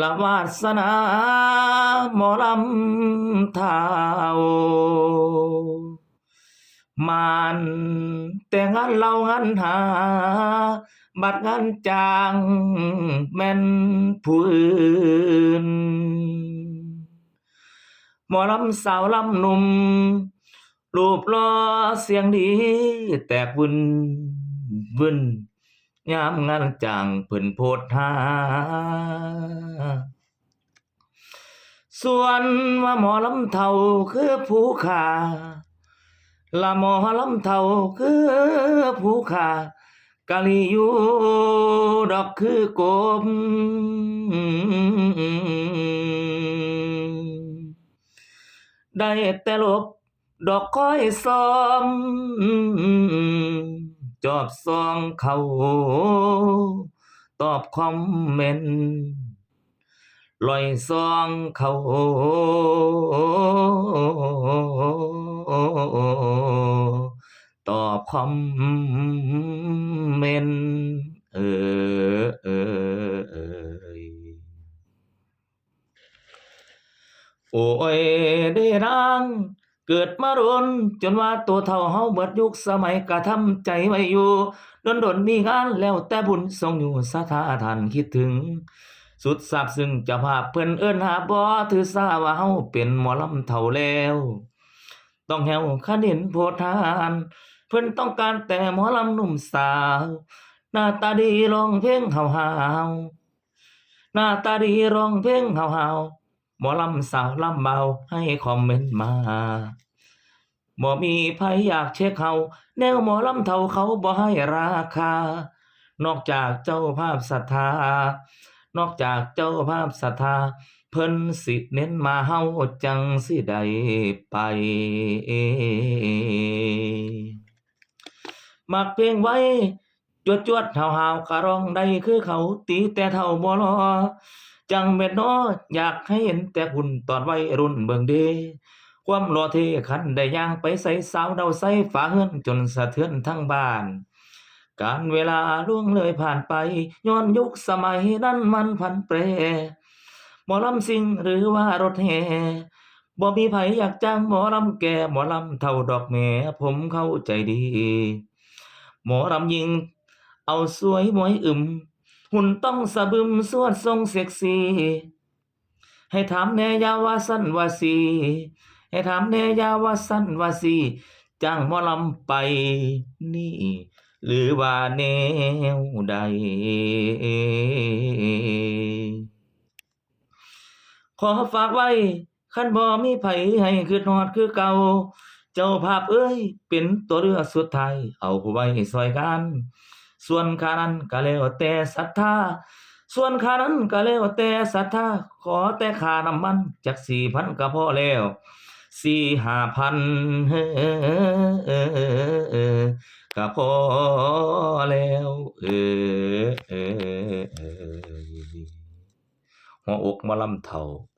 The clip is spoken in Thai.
ละวาสนาหมอลำเท้ามันแต่งานเรางานหา บัดงานจางแม่นผู้อื่นหมอลำสาวลำหนุ่มรูปล่อเสียงดี แตกวุ่นวุ่น ยามงานจางเพิ่นโพดหาส่วนว่าหมอลำเฒ่าคือผู้ขาละหมอลำเฒ่าคือผู้ขากะลีอยู่ดอกคือกบได้แต่ลบดอกคอยซ้อม จอบซองเขา ตอบคอมเมนต์ลอยซองเขาตอบคอมเมนต์เออเออเอยโอ้ยได้นาง เกิดมาโดนจนว่าตัวเท่าเฮาเบิดยุคสมัยกะทำใจไว้อยู่ดนดนมีงานแล้วแต่บุญทรงอยู่สถาท่านคิดถึง สุดซาบซึ้งจะภาเพิ่อนเอิ้นหาบ่ถือสาว่าเฮาเป็นหมอลำเฒ่าแล้ว ต้องแหวคันเห็นโพธานเพิ่อนต้องการแต่หมอลำหนุ่มสาว หน้าตาดีร้องเพลงเฮาๆหน้าตาดีร้องเพลงเฮาๆ หมอลำสาวลำเบาให้คอมเมนต์มาบ่มีไผอยากเช็คเฮาแนวหมอลำเฒ่าเขาบ่ให้ราคา นอกจากเจ้าภาพศรัทธา นอกจากเจ้าภาพศรัทธา เพิ่นสิเน้นมาเฮาจังสิได้ไปมักเพลงไว้ จวดจวดๆหาวๆก็ร้องได้คือเขาตีแต่เท่าบ่รอ จังแม่นน้ออยากให้เห็นแต่หุ่นตอนวัยรุ่นเบิ่งเดความรอเทคันได้ย่างไปใส่สาวเดาใส่ฝาเฮือนจนสะเทือนทั้งบ้าน การเวลาล่วงเลยผ่านไป ย้อนยุคสมัยนั้นมันพันแปรหมอลำซิงหรือว่ารถแห่บ่มีไผอยากจ้างหมอลำแก่หมอลำเท่าดอกแหม่ผมเข้าใจดี หมอลำยิง เอาสวยมวยอึม หุ่นต้องสะบึมสวดทรงเซ็กซี่ให้ถามแน่ยาว่าสั้นว่าสีให้ถามแน่ยาว่าสั้นว่าสีจ้างหมอลำไปนี่ หรือว่าแนวใด ขอฝากไว้คันบ่มีไผให้คิดฮอดคือเก่า เจ้าภาพเอ้ย เป็นตัวเลือสุดท้าย เอาไว้ซอยกัน ส่วนค่านั้นก็แล้วแต่ศรัทธาส่วนค่านั้นก็แล้วแต่ศรัทธาขอแต่ค่าน้ำมันจัก4,000ก็พอแล้ว4-5,000เฮ้อก็พอแล้วเออเออเออหัวอกมอลำเฒ่า